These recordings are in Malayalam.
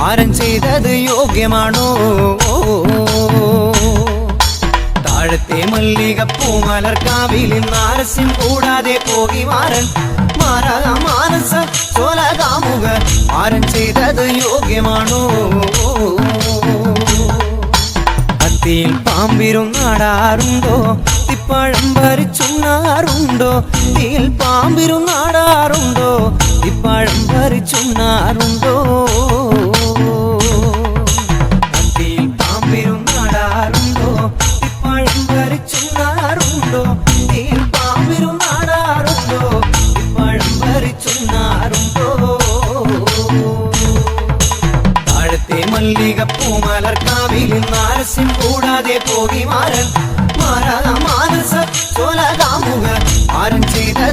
മാരൻ ചെയ്തത് യോഗ്യമാണോ? താഴത്തെ മല്ലികപ്പൂ മലർക്കാവിലിൽ നാരസ്യം കൂടാതെ പോകി മാറൻ മാറാ മാനസ ചോലകാമുക പാരം ചെയ്തത് യോഗ്യമാണോ? അത്തിയിൽ പാമ്പിരുന്നാടാറുണ്ടോ തിപ്പഴം ഭരിച്ചുണ്ണാറുണ്ടോ തീയിൽ പാമ്പിരും നാടാറുണ്ടോ? തിപ്പഴം ഭരിച്ചുണ്ണാറുണ്ടോ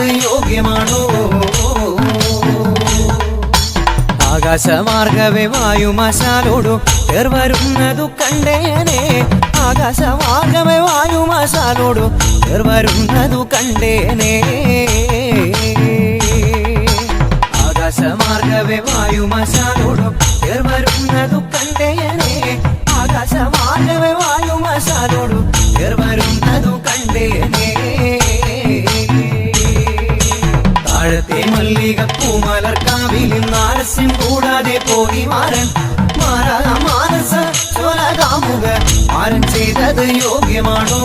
യോഗ്യമാണോ ആകാശമാർഗവേ വായുമശാലോടു പേർ വരുന്നതു കണ്ടേനെ. ആകാശമാർഗവേ വായുമശാലോടു പേർ വരുന്നതു കണ്ടേനെ. ആകാശമാർഗവേ വായുമശാലോടു പേർ വരുന്നതു കണ്ടേനെ. ആകാശമാർഗവേ വായുമശാലോടു വരുന്നതു കണ്ടേനെ. താഴത്തെ മല്ലികപ്പൂ മലർക്കാവിൽ നാരസ്യം കൂടാതെ പോയി മാറൻ. മാറാ മാനസ ചോലകാമുക മാരൻ ചെയ്തത് യോഗ്യമാണോ?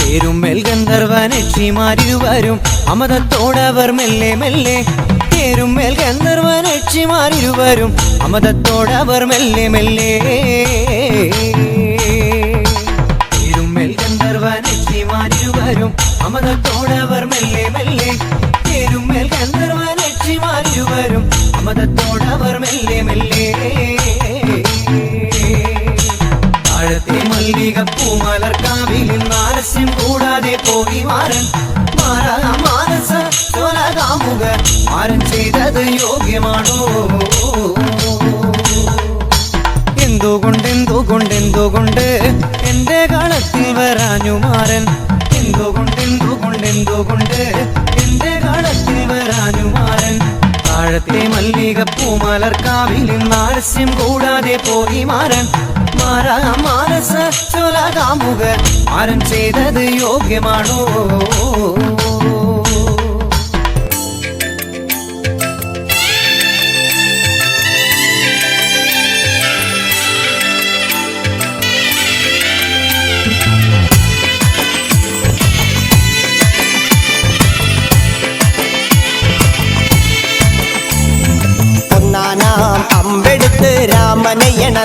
പേരുമ്മേൽ ഗന്ധർവനക്ഷിമാരിരുവരും അമതത്തോടവർ മെല്ലെ മെല്ലെ. പേരുമ്മേൽ ഗന്ധർവനക്ഷിമാരിരുവരും അമതത്തോടവർ മെല്ലെ മെല്ലെ. ഗന്ധർവനക്ഷിമാരിരുവരും അമതത്തോടവർ മെല്ലെ മെല്ലെ പേരുമ്മേൽ വരും അമതത്തോടവർ മെല്ലെ മെല്ലെ താഴത്തെ മല്ലിക പൂമലർ കാവിലിൽ നാരസ്യം കൂടാതെ പോയി മാറൻ. മാനസ കാമുക മാരൻ ചെയ്തത് യോഗ്യമാണോ? എന്തുകൊണ്ട് എന്തുകൊണ്ട് എന്തുകൊണ്ട് എന്റെ കളത്തിൽ വരാഞ്ഞു മാറൻ. എന്തുകൊണ്ട് താഴത്തെ മല്ലികപ്പൂ മലർക്കാവിൽ നാരസ്യം കൂടാതെ പോയി മാറൻ മാറാ മാനസ ചോലകാമുക മാരൻ ചെയ്തത് യോഗ്യമാണോ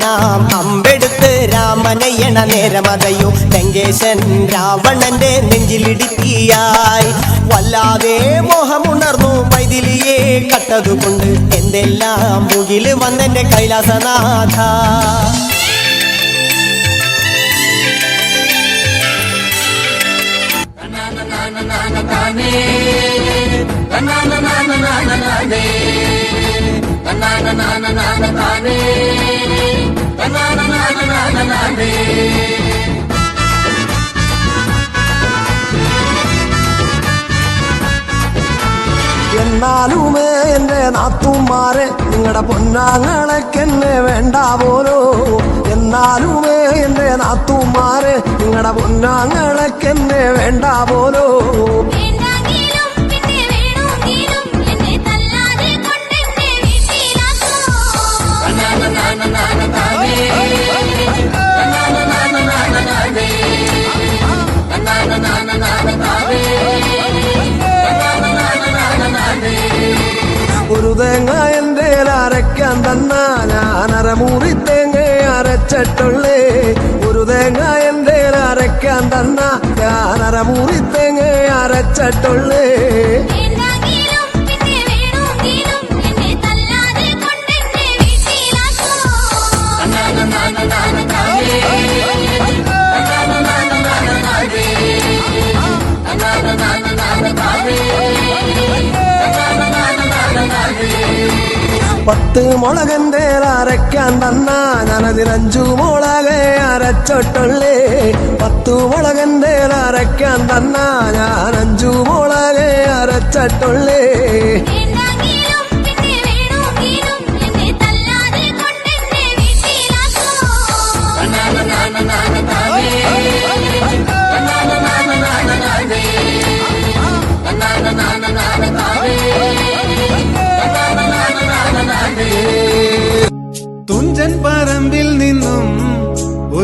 ഒന്നാനാം അമ്പെടുത്ത് രാമനയ്യണ നേരമതയോ ലങ്കേശൻ രാവണന്റെ നെഞ്ചിലിടുക്കിയായി വല്ലാതെ മോഹമുണർന്നു പൈതിലിയെ കട്ടതുകൊണ്ട് എന്തെല്ലാം മുകിൽ വന്നെന്റെ കൈലാസനാഥ എന്നാലുമേ എന്റെ നാത്തുമാരെ നിങ്ങളുടെ പൊന്നാങ്ങളൊക്കെന്നെ വേണ്ട പോലോ എന്നാലുമേ എന്റെ നാത്തുമാരെ നിങ്ങളുടെ പൊന്നാങ്ങളൊക്കെന്നെ വേണ്ട പോലോ അരയ്ക്കാൻ തന്ന തേങ്ങ അരച്ചിട്ടുള്ളേ. ഒരു തേങ്ങ എന്റെ അരയ്ക്കാൻ തന്ന ഞാനറമൂറി തേങ്ങ അരച്ചിട്ടുള്ളേ. na na na എന്നെ പത്ത് മുളകന്റെ അരയ്ക്കാൻ തന്ന ഞാനതിനഞ്ചു മുളകെ അരച്ചൊട്ടുള്ളേ. പത്തു മുളകന്റെ അരയ്ക്കാൻ തന്ന ഞാൻ അഞ്ചു മുളകെ അരച്ചിട്ടുള്ളേ.